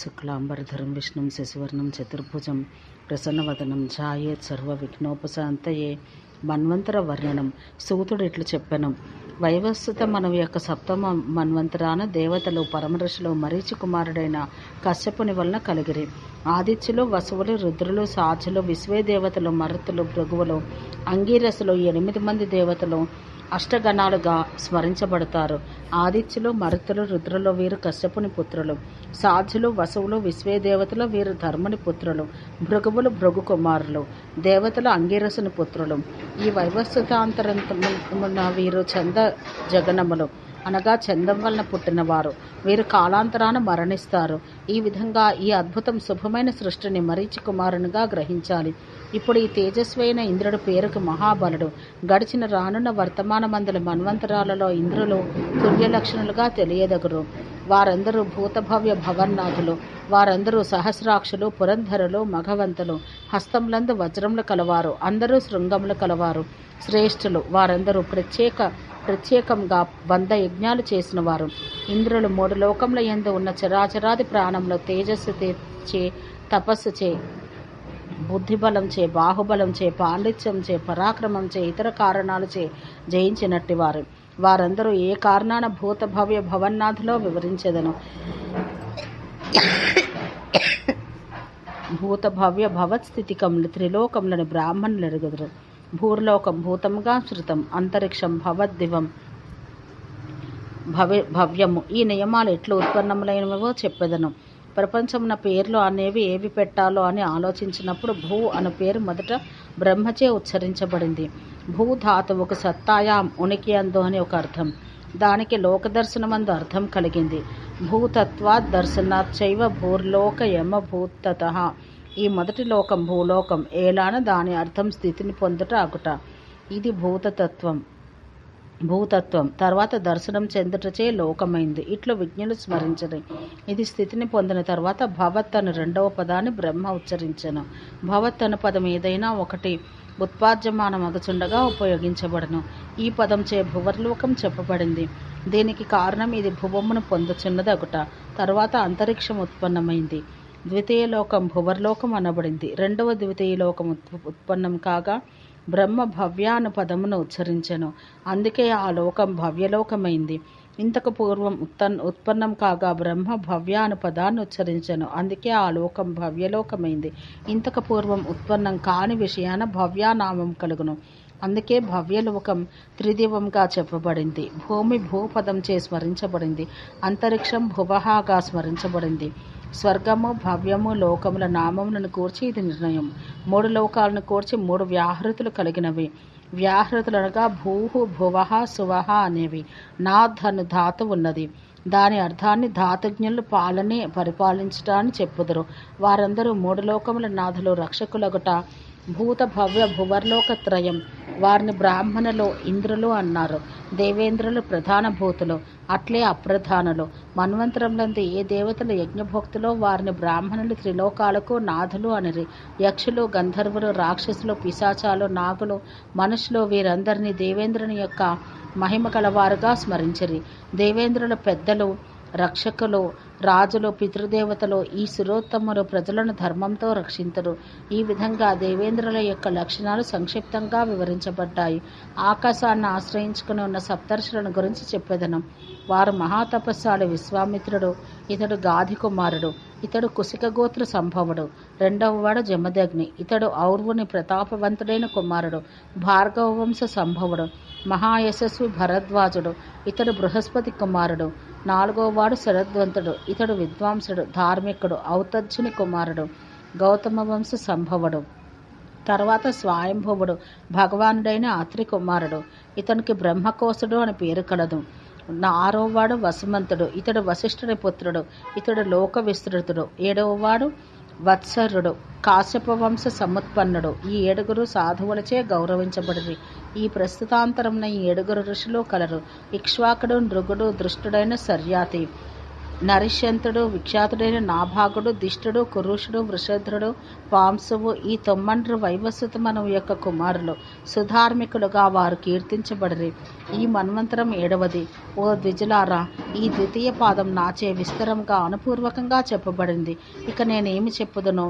శుక్లాంబరధరం విష్ణుం శశివర్ణం చతుర్భుజం ప్రసన్నవదనం ఛాయేత్ సర్వ విఘ్నోపశాంతయే మన్వంతర వర్ణనం సూతుడు ఇట్లు చెప్పను. వైవస్వత మనం యొక్క సప్తమ మన్వంతరాన దేవతలు పరమఋషులు మరీచి కుమారుడైన కశ్యపుని వలన కలిగిరి. ఆదిత్యులు వసువులు రుద్రులు సాధులు విశ్వే దేవతలు మరుతులు భృగువులు అంగీరసులు ఎనిమిది మంది దేవతలు అష్టగణాలుగా స్మరించబడతారు. ఆదిత్యులు మరుతులు రుద్రులు వీరు కశ్యపుని పుత్రులు. సాధులు వసువులు విశ్వేదేవతలు వీరు ధర్ముని పుత్రులు. భృగువులు భృగు కుమారులు దేవతలు అంగీరసుని పుత్రులు. ఈ వైవస్వతాంతరమున వీరు చంద జగనములు. అనగా చందం వలన పుట్టినవారు. వీరు కాలాంతరాన మరణిస్తారు. ఈ విధంగా ఈ అద్భుతం శుభమైన సృష్టిని మరీచి కుమారునిగా గ్రహించాలి. ఇప్పుడు ఈ తేజస్వైన ఇంద్రుడు పేరుకు మహాబలుడు. గడిచిన రానున్న వర్తమానమందుల మన్వంతరాలలో ఇంద్రులు తుల్యలక్షణులుగా తెలియదగురు. వారందరూ భూతభవ్య భవన్నాథులు వారందరూ సహస్రాక్షులు పురంధరులు మఘవంతులు. హస్తములందు వజ్రములు కలవారు అందరూ శృంగములు కలవారు. శ్రేష్ఠులు వారందరూ ప్రత్యేక ప్రత్యేకంగా బంధ యజ్ఞాలు చేసిన వారు ఇంద్రులు మూడు లోకముల ఎందు ఉన్న చరాచరాది ప్రాణంలో తేజస్సు చే తపస్సు చే బుద్ధిబలం చే బాహుబలం చే పాండిత్యం చే పరాక్రమం చే ఇతర కారణాలు చే జయించినట్టివారు. వారు వారందరూ ఏ కారణాన భూత భవ్య భవన్నాథులో వివరించెదను? భూత భవ్య భవత్స్థితికములు త్రిలోకములను బ్రాహ్మణులు ఎరుగుదురు భూర్లోకం భూతముగా శృతం అంతరిక్షం భవద్దివం. భవ్య భవ్యము. ఈ నియమాలు ఎట్లు ఉత్పన్నములైనవో చెప్పెదను. ప్రపంచమున పేర్లు అనేవి ఏవి పెట్టాలో అని ఆలోచించినప్పుడు భూ అను పేరు మొదట బ్రహ్మచే ఉచ్చరించబడింది. భూధాతువుకు సత్తాయాం ఉనికి అందు అని ఒక అర్థం. దానికి లోకదర్శనమందు అర్థం కలిగింది. భూతత్వాత్ దర్శనాత్ చైవ భూర్లోక యమ భూతత ఈ మొదటి లోకం భూలోకం. ఏలాన దాని అర్థం స్థితిని పొందుట అగుట. ఇది భూతతత్వం. భూతత్వం. తర్వాత దర్శనం చెందుటచే లోకమైంది. ఇట్లు విజ్ఞులు స్మరించని ఇది స్థితిని పొందిన తర్వాత భవత్ అను రెండవ పదాన్ని బ్రహ్మ ఉచ్చరించను. భవత్ అను పదం ఏదైనా ఒకటి ఉత్పాద్యమాన మగచుండగా ఉపయోగించబడను. ఈ పదం చే భువర్లోకం చెప్పబడింది. దీనికి కారణం ఇది భువమును పొందుచున్నదగుట. తర్వాత అంతరిక్షం ఉత్పన్నమైంది. ద్వితీయ లోకం భువర్లోకం అనబడింది. రెండవ ద్వితీయ లోకం ఉత్పన్నం కాగా బ్రహ్మ భవ్యాను పదమును ఉచ్చరించెను. అందుకే ఆ లోకం భవ్యలోకమైంది. ఇంతకు పూర్వం ఉత్తన్ ఉత్పన్నం కాగా బ్రహ్మ భవ్యాను పదాన్ని ఉచ్చరించెను. అందుకే ఆ లోకం భవ్యలోకమైంది. ఇంతకు పూర్వం ఉత్పన్నం కాని విషయాన భవ్యానామం కలుగును. అందుకే భవ్యలోకం త్రిదివంగా చెప్పబడింది. భూమి భూపదంచే స్మరించబడింది. అంతరిక్షం భువహాగా స్మరించబడింది. స్వర్గము భవ్యము లోకముల నామములను కూర్చి ఇది నిర్ణయం. మూడు లోకాలను కూర్చి మూడు వ్యాహృతులు కలిగినవి. వ్యాహృతులనగా భూహు భువహ సువహ అనేవి. నాథను ధాతు ఉన్నది. దాని అర్థాన్ని ధాతుజ్ఞులు పాలనే పరిపాలించటాన్ని చెప్పుదురు. వారందరూ మూడు లోకముల నాథులు రక్షకులగుట భూత భవ్య భువర్లోకత్రయం. వారిని బ్రాహ్మణులు ఇంద్రులు అన్నారు. దేవేంద్రులు ప్రధాన భూతులు అట్లే అప్రధానులు. మన్వంతరంలందు ఏ దేవతలు యజ్ఞభోక్తులో వారిని బ్రాహ్మణులు త్రిలోకాలకు నాథులు అనిరి. యక్షులు గంధర్వులు రాక్షసులు పిశాచాలు నాగులు మనుషులు వీరందరినీ దేవేంద్రుని యొక్క మహిమ కలవారుగా స్మరించరి. దేవేంద్రుల పెద్దలు రక్షకులు రాజులు పితృదేవతలు ఈ శిరోత్తములు ప్రజలను ధర్మంతో రక్షించరు ఈ విధంగా దేవేంద్రుల యొక్క లక్షణాలు సంక్షిప్తంగా వివరించబడ్డాయి. ఆకాశాన్ని ఆశ్రయించుకుని ఉన్న సప్తర్షులను గురించి చెప్పేదనం. వారు మహాతపస్సాలు విశ్వామిత్రుడు ఇతడు గాధి కుమారుడు ఇతడు కుశికగోత్ర సంభవుడు రెండవ వాడు జమదగ్ని ఇతడు ఔర్వుని ప్రతాపవంతుడైన కుమారుడు భార్గవ వంశ సంభవుడు మహాయశస్వి భరద్వాజుడు ఇతడు బృహస్పతి కుమారుడు నాలుగోవాడు శరద్వంతుడు. ఇతడు విద్వాంసుడు ధార్మికుడు ఔతజ్జుని కుమారుడు గౌతమ వంశ సంభవుడు. తర్వాత స్వయంభువుడు భగవానుడైన అత్రి కుమారుడు. ఇతనికి బ్రహ్మకోసుడు అని పేరు కలదు. ఆరోవాడు వసుమంతుడు. ఇతడు వశిష్ఠుని పుత్రుడు. ఇతడు లోక విస్తృతుడు ఏడవవాడు వత్సరుడు. కాశ్యప వంశ సముత్పన్నుడు. ఈ ఏడుగురు సాధువులచే గౌరవించబడి ఈ ప్రస్తుతాంతరంలో ఈ ఏడుగురు ఋషులు కలరు. ఇక్ష్వాకుడు నృగుడు దృష్టుడైన సర్యాతి. నరిశంతుడు విఖ్యాతుడైన నాభాగుడు దిష్టుడు కురుషుడు వృషధ్రుడు పాంసువు ఈ తొమ్మండ్రు వైవస్వతమను యొక్క కుమారులు. సుధార్మికులుగా వారు కీర్తించబడిరి. ఈ మన్వంతరం ఏడవది. ఓ ద్విజులారా ఈ ద్వితీయ పాదం నాచే విస్తరంగా అనుపూర్వకంగా చెప్పబడింది. ఇక నేనేమి చెప్పుదును?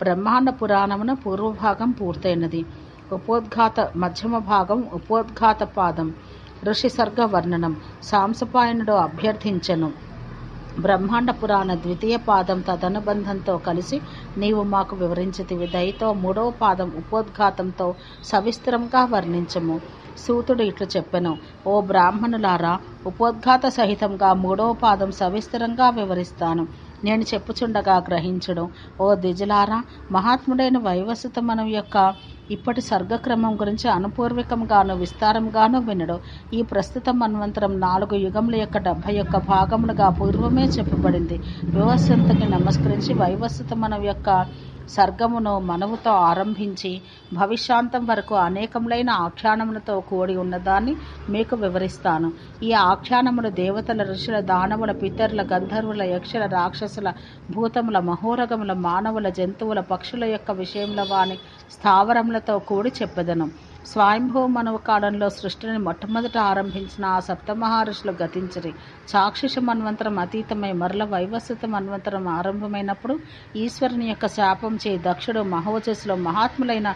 బ్రహ్మాండ పురాణమున పూర్వభాగం పూర్తయినది. ఉపోద్ఘాత మధ్యమ భాగం ఉపోద్ఘాత పాదం ఋషి సర్గ వర్ణనం సాంసపాయనుడు అభ్యర్థించను. బ్రహ్మాండ పురాణ ద్వితీయ పాదం తదనుబంధంతో కలిసి నీవు మాకు వివరించితివి. దయతో మూడవ పాదం ఉపోద్ఘాతంతో సవిస్తరంగా వర్ణించము. సూతుడు ఇట్లు చెప్పెను. ఓ బ్రాహ్మణులారా ఉపోద్ఘాత సహితంగా మూడవ పాదం సవిస్తరంగా వివరిస్తాను. నేను చెప్పుచుండగా గ్రహించడం ఓ దిజలారా మహాత్ముడైన వైవస్వతమనం యొక్క ఇప్పటి సర్గక్రమం గురించి అనుపూర్వకంగాను విస్తారంగాను వినడు. ఈ ప్రస్తుత మన్వంతరం నాలుగు యుగముల యొక్క డెబ్బై యొక్క భాగములుగా పూర్వమే చెప్పబడింది. వివస్వంతకి నమస్కరించి వైవస్వతమనం యొక్క సర్గమును మనవుతో ఆరంభించి భవిష్యాంతం వరకు అనేకములైన ఆఖ్యానములతో కూడి ఉన్నదాన్ని మీకు వివరిస్తాను. ఈ ఆఖ్యానములు దేవతల ఋషుల దానవుల పితరుల గంధర్వుల యక్షుల రాక్షసుల భూతముల మహోరగముల మానవుల జంతువుల పక్షుల యొక్క విషయంలో వాని స్థావరములతో కూడి చెప్పదను. స్వయంభూ మనవకాడంలో సృష్టిని మొట్టమొదట ఆరంభించిన ఆ సప్తమహర్షులు గతించిరి. చాక్షుష మన్వంతరం అతీతమై మరల వైవస్వత మన్వంతరం ఆరంభమైనప్పుడు ఈశ్వరుని యొక్క శాపం చే దక్షుడు మహోజస్సులో మహాత్ములైన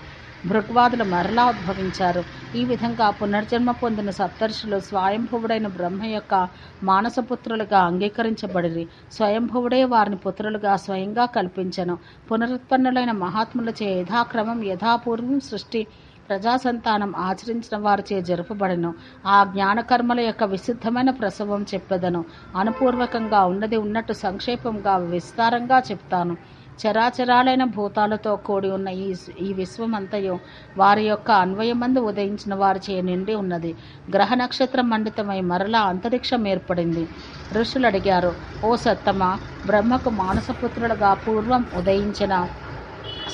భృగ్వాదులు మరలా ఉద్భవించారు. ఈ విధంగా పునర్జన్మ పొందిన సప్తర్షులు స్వయంభువుడైన బ్రహ్మ యొక్క మానసపుత్రులుగా అంగీకరించబడిరి. స్వయంభువుడే వారిని పుత్రులుగా స్వయంగా కల్పించను. పునరుత్పన్నులైన మహాత్ములచే యథాక్రమం యథాపూర్వం సృష్టి ప్రజాసంతానం ఆచరించిన వారిచే జరుపబడను. ఆ జ్ఞానకర్మల యొక్క విశుద్ధమైన ప్రసవం చెప్పెదను. అనుపూర్వకంగా ఉన్నది ఉన్నట్టు సంక్షేపంగా విస్తారంగా చెప్తాను. చరాచరాలైన భూతాలతో కూడి ఉన్న ఈ ఈ విశ్వమంతయు వారి యొక్క అన్వయమందు ఉదయించిన వారిచే నిండి ఉన్నది. గ్రహ నక్షత్రం మండితమై మరలా అంతరిక్షం ఏర్పడింది. ఋషులు అడిగారు ఓ సత్తమ బ్రహ్మకు మానసపుత్రులుగా పూర్వం ఉదయించిన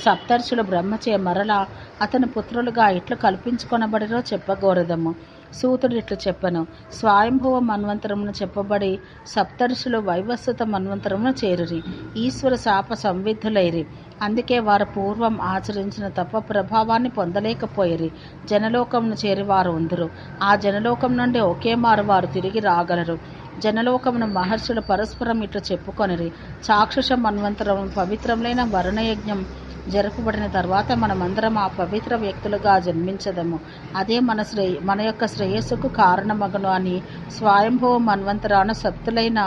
సప్తర్షులు బ్రహ్మచే మరలా అతని పుత్రులుగా ఇట్లు కల్పించుకొనబడిరో చెప్పగోరదము. సూతుడు ఇట్లు చెప్పను. స్వయంభువ మన్వంతరమును చెప్పబడి సప్తర్షులు వైవస్వత మన్వంతరమును చేరిరి. ఈశ్వర శాప సంవిద్ధులైరి. అందుకే వారు పూర్వం ఆచరించిన తప ప్రభావాన్ని పొందలేకపోయిరి. జనలోకమును చేరి వారు ఉందరు. ఆ జనలోకం నుండి ఒకే మారు వారు తిరిగి రాగలరు. జనలోకమును మహర్షులు పరస్పరం ఇట్లు చెప్పుకొనిరి. చాక్షుష మన్వంతరం పవిత్రములైన వరుణయజ్ఞం జరపబడిన తర్వాత మనమందరం ఆ పవిత్ర వ్యక్తులుగా జన్మించదము. అదే మన శ్రేయ మన యొక్క శ్రేయస్సుకు కారణమగను అని స్వయంభవ మన్వంతరాన సత్తులైన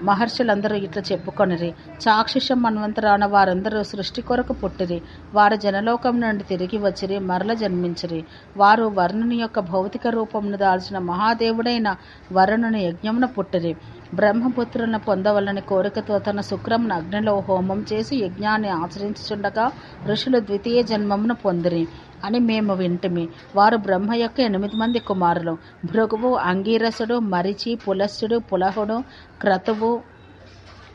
మహర్షులందరూ ఇట్లా చెప్పుకొనిరి. చాక్షుష మన్వంతరాన వారందరూ సృష్టి కొరకు పుట్టిరి. వారు జనలోకం నుండి తిరిగి వచ్చిరి మరల జన్మించిరి. వారు వరుణుని యొక్క భౌతిక రూపమును దాల్చిన మహాదేవుడైన వరుణుని యజ్ఞమున పుట్టిరి. బ్రహ్మపుత్రులను పొందవలని కోరికతో తన శుక్రమును అగ్నిలో హోమం చేసి యజ్ఞాన్ని ఆచరించుచుండగా ఋషులు ద్వితీయ జన్మమును పొందిరి అని మేము వింటిమి. వారు బ్రహ్మ యొక్క ఎనిమిది మంది కుమారులు. భృగువు అంగీరసుడు మరిచి పులస్సుడు పులహుడు క్రతువు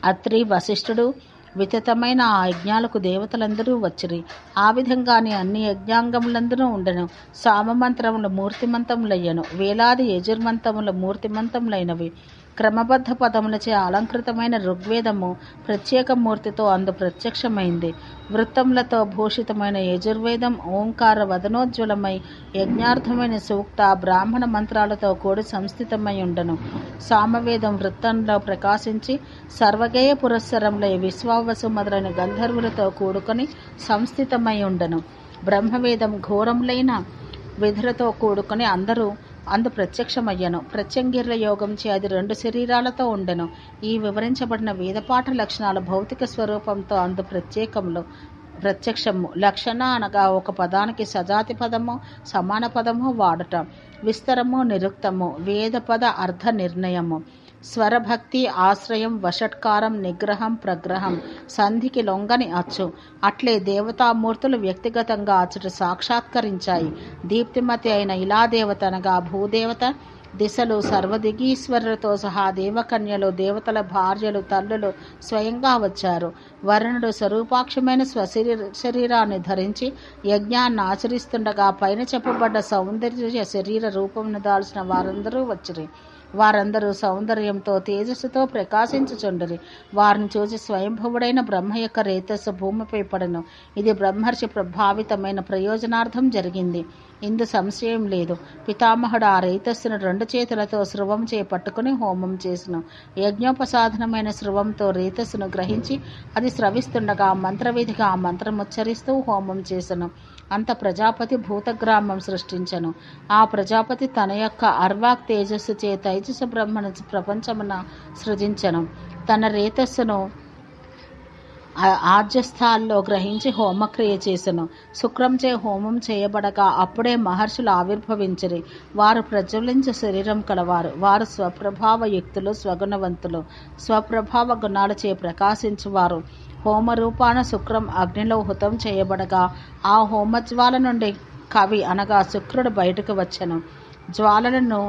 అత్రి వశిష్ఠుడు వితతమైన ఆ యజ్ఞాలకు దేవతలందరూ వచ్చిరి. ఆ విధంగానే అన్ని యజ్ఞాంగములందరూ ఉండను. సామమంత్రములు మూర్తిమంతములయ్యను. వేలాది యజుర్మంతములు మూర్తిమంతములైనవి. క్రమబద్ధ పదములచే అలంకృతమైన ఋగ్వేదము ప్రత్యేక మూర్తితో అందు ప్రత్యక్షమైంది. వృత్తములతో భూషితమైన యజుర్వేదం ఓంకార వదనోజ్వలమై యజ్ఞార్థమైన సూక్త బ్రాహ్మణ మంత్రాలతో కూడి సంస్థితమై ఉండను. సామవేదం వృత్తంలో ప్రకాశించి సర్వగేయ పురస్సరంలో విశ్వావసు మొదలైన గంధర్వులతో కూడుకొని సంస్థితమై ఉండను. బ్రహ్మవేదం ఘోరములైన విధులతో కూడుకొని అందరూ అందు ప్రత్యక్షమయ్యను. ప్రత్యంగిర్ల యోగంచే అది రెండు శరీరాలతో ఉండెను. ఈ వివరించబడిన వేదపాఠ లక్షణాల భౌతిక స్వరూపంతో అందు ప్రత్యేకములు. ప్రత్యక్షము లక్షణ అనగా ఒక పదానికి సజాతి పదము సమాన పదము వాడటం. విస్తరము నిరుక్తము. వేద పద అర్థ నిర్ణయము. స్వరభక్తి ఆశ్రయం వషట్కారం నిగ్రహం ప్రగ్రహం సంధికి లొంగని అచ్చు. అట్లే దేవతామూర్తులు వ్యక్తిగతంగా అచ్చుట సాక్షాత్కరించాయి. దీప్తిమతి అయిన ఇలాదేవత అనగా భూదేవత దిశలు సర్వదిగీశ్వరులతో సహా దేవకన్యలు దేవతల భార్యలు తల్లులు స్వయంగా వచ్చారు. వరుణుడు స్వరూపాక్షమైన స్వశరీర శరీరాన్ని ధరించి యజ్ఞాన్ని ఆచరిస్తుండగా పైన చెప్పబడ్డ సౌందర్య శరీర రూపమును దాల్చిన వారందరూ వచ్చిరి. వారందరూ సౌందర్యంతో తేజస్సుతో ప్రకాశించుచుండరి. వారిని చూసి స్వయంభవుడైన బ్రహ్మ యొక్క రేతస్సు భూమిపై పడను. ఇది బ్రహ్మర్షి ప్రభావితమైన ప్రయోజనార్థం జరిగింది. ఇందు సంశయం లేదు. పితామహుడు ఆ రేతస్సును రెండు చేతులతో స్రువం చే పట్టుకుని హోమం చేసిన. యజ్ఞోపసాధనమైన స్రువంతో రేతస్సును గ్రహించి అది స్రవిస్తుండగా మంత్రవిధిగా ఆ మంత్రముచ్చరిస్తూ హోమం చేసను. అంత ప్రజాపతి భూతగ్రామం సృష్టించను. ఆ ప్రజాపతి తన యొక్క అర్వాక్ తేజస్సు చే తైజస్సు బ్రహ్మను ప్రపంచమున సృజించను. తన రేతస్సును ఆర్జస్థాల్లో గ్రహించి హోమక్రియ చేసెను. శుక్రంచే హోమం చేయబడగా అప్పుడే మహర్షులు ఆవిర్భవించరి. వారు ప్రజ్వలించే శరీరం కలవారు. వారు స్వప్రభావ యుక్తులు స్వగుణవంతులు. స్వప్రభావ గుణాలచే ప్రకాశించువారు. హోమరూపాన శుక్రం అగ్నిలో హుతం చేయబడగా ఆ హోమజ్వాల నుండి కవి అనగా శుక్రుడు బయటకు వచ్చెను. జ్వాలలను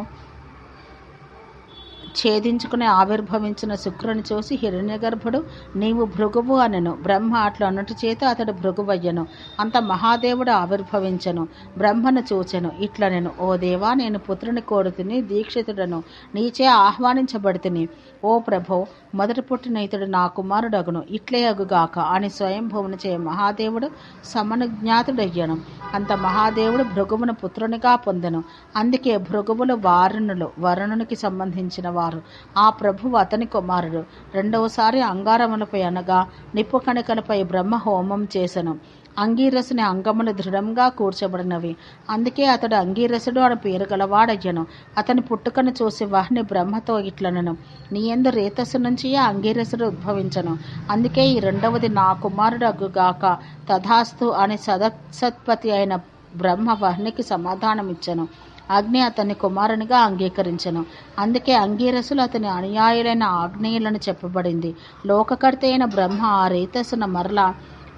ఛేదించుకుని ఆవిర్భవించిన శుక్రుని చూసి హిరణ్యగర్భుడు నీవు భృగువు అనెను. బ్రహ్మ అట్లు అన్నట్టు చేత అతడు భృగువయ్యను. అంత మహాదేవుడు ఆవిర్భవించను. బ్రహ్మను చూచెను. ఇట్లనెను. ఓ దేవా నేను పుత్రుని కోరుతుని దీక్షితుడను. నీచే ఆహ్వానించబడుతుని. ఓ ప్రభో మొదటి పుట్టిన ఇతడు నా కుమారుడగును. ఇట్లే అగుగాక. అని స్వయంభువుని చే మహాదేవుడు సమనుజ్ఞాతుడయ్యను. అంత మహాదేవుడు భృగువును పుత్రునిగా పొందెను. అందుకే భృగువులు వారుణులు. వరుణునికి సంబంధించిన వారు. ఆ ప్రభువు అతని కుమారుడు. రెండవసారి అంగారములపై అనగా నిప్పు కణికలపై బ్రహ్మ హోమం చేసెను. అంగీరసుని అంగములు దృఢంగా కూర్చబడినవి. అందుకే అతడు అంగీరసుడు అని పేరు గలవాడయ్యను. అతని పుట్టుకను చూసి వహ్ని బ్రహ్మతో ఇట్లనను. నీ ఎందు రేతస్సు నుంచి అంగీరసుడు ఉద్భవించను. అందుకే ఈ రెండవది నా కుమారుడు అగుగాక తథాస్తు అని సదత్సత్పతి అయిన బ్రహ్మ వహ్నికి సమాధానమిచ్చను. అగ్ని అతని కుమారునిగా అంగీకరించను. అందుకే అంగీరసులు అతని అనుయాయులైన ఆగ్నేయులను చెప్పబడింది. లోకకర్త అయిన బ్రహ్మ ఆ రేతస్సును మరలా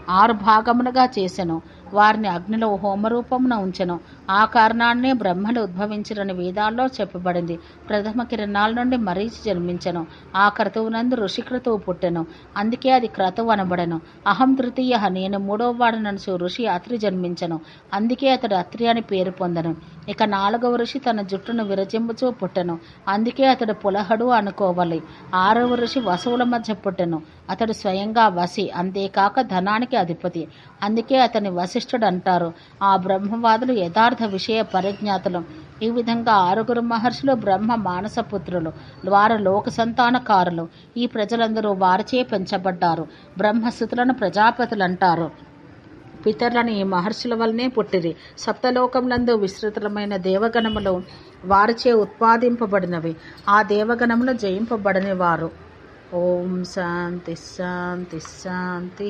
ఆరు భాగములుగా చేసెను. వారిని అగ్నిలో హోమరూపమున ఉంచెను. ఆ కారణాన్నే బ్రహ్మలు ఉద్భవించరని వేదాల్లో చెప్పబడింది. ప్రథమ కిరణాల నుండి మరీచి జన్మించను. ఆ క్రతువునందు ఋషి క్రతువు పుట్టెను. అందుకే అది క్రతువు అనబడను. అహం తృతీయ నేను మూడవ వాడనసు ఋషి అత్రి జన్మించను. అందుకే అతడు అత్రి అని పేరు పొందను. ఇక నాలుగవ ఋషి తన జుట్టును విరజింపుచూ పుట్టెను. అందుకే అతడు పులహడు అనుకోవాలి. ఆరవ ఋషి వసువుల మధ్య పుట్టెను. అతడు స్వయంగా వసి అంతేకాక ధనానికి అధిపతి. అందుకే అతని వశిష్ఠుడు అంటారు ఆ బ్రహ్మవాదులు యథార్థ యథార్థ విషయ పరిజ్ఞాతులం. ఈ విధంగా ఆరుగురు మహర్షులు బ్రహ్మ మానసపుత్రులు వారు లోక సంతానకారులు. ఈ ప్రజలందరూ వారిచే పెంచబడ్డారు. బ్రహ్మస్థుతులను ప్రజాపతులు అంటారు పితరులను ఈ మహర్షుల వల్లనే పుట్టిరి. సప్తలోకములందు విస్తృతమైన దేవగణములు వారిచే ఉత్పాదింపబడినవి. ఆ దేవగణములు జయింపబడని వారు ఓం శాంతి శాంతి శాంతి